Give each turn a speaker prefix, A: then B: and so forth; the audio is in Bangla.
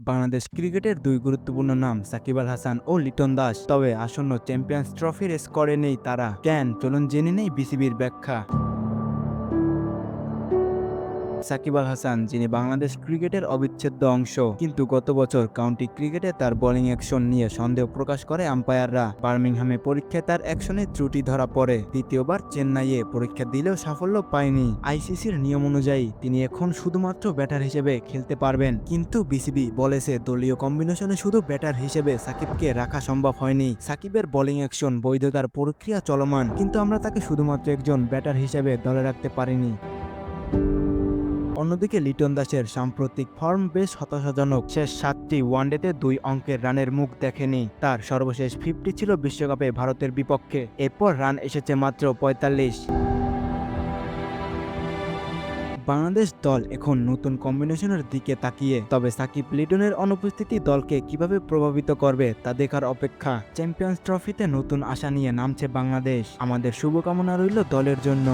A: বাংলাদেশ ক্রিকেটের দুই গুরুত্বপূর্ণ নাম সাকিব আল হাসান ও লিটন দাস। তবে আসন্ন চ্যাম্পিয়ন্স ট্রফির স্কোরে নেই তারা। কেন? চলুন জেনে নেই বিসিবির ব্যাখ্যা। সাকিব আল হাসান, যিনি বাংলাদেশ ক্রিকেটের অবিচ্ছেদ্য অংশ, কিন্তু গত বছর কাউন্টি ক্রিকেটে তার বোলিং অ্যাকশন নিয়ে সন্দেহ প্রকাশ করে আম্পায়াররা। বার্মিংহামে পরীক্ষায় তার অ্যাকশনে ত্রুটি ধরা পড়ে। দ্বিতীয়বার চেন্নাইয়ে পরীক্ষা দিলেও সাফল্য পায়নি। আইসিসির নিয়ম অনুযায়ী, তিনি এখন শুধুমাত্র ব্যাটার হিসেবে খেলতে পারবেন। কিন্তু বিসিবি বলেছে, দলীয় কম্বিনেশনে শুধু ব্যাটার হিসেবে সাকিবকে রাখা সম্ভব হয়নি। সাকিবের বোলিং অ্যাকশন, বৈধতার প্রক্রিয়া চলমান, কিন্তু আমরা তাকে শুধুমাত্র একজন ব্যাটার হিসেবে দলে রাখতে পারিনি। অন্যদিকে লিটন দাসের সাম্প্রতিক ফর্ম বেশ হতাশাজনক। শেষ সাতটি ওয়ানডেতে দুই অঙ্কের রানের মুখ দেখেনি। তার সর্বশেষ ফিফটি ছিল বিশ্বকাপে ভারতের বিপক্ষে। এরপর রান এসেছে মাত্র পঁয়তাল্লিশ। বাংলাদেশ দল এখন নতুন কম্বিনেশনের দিকে তাকিয়ে। তবে সাকিব লিটনের অনুপস্থিতি দলকে কীভাবে প্রভাবিত করবে তা দেখার অপেক্ষা। চ্যাম্পিয়ন্স ট্রফিতে নতুন আশা নিয়ে নামছে বাংলাদেশ। আমাদের শুভকামনা রইল দলের জন্য।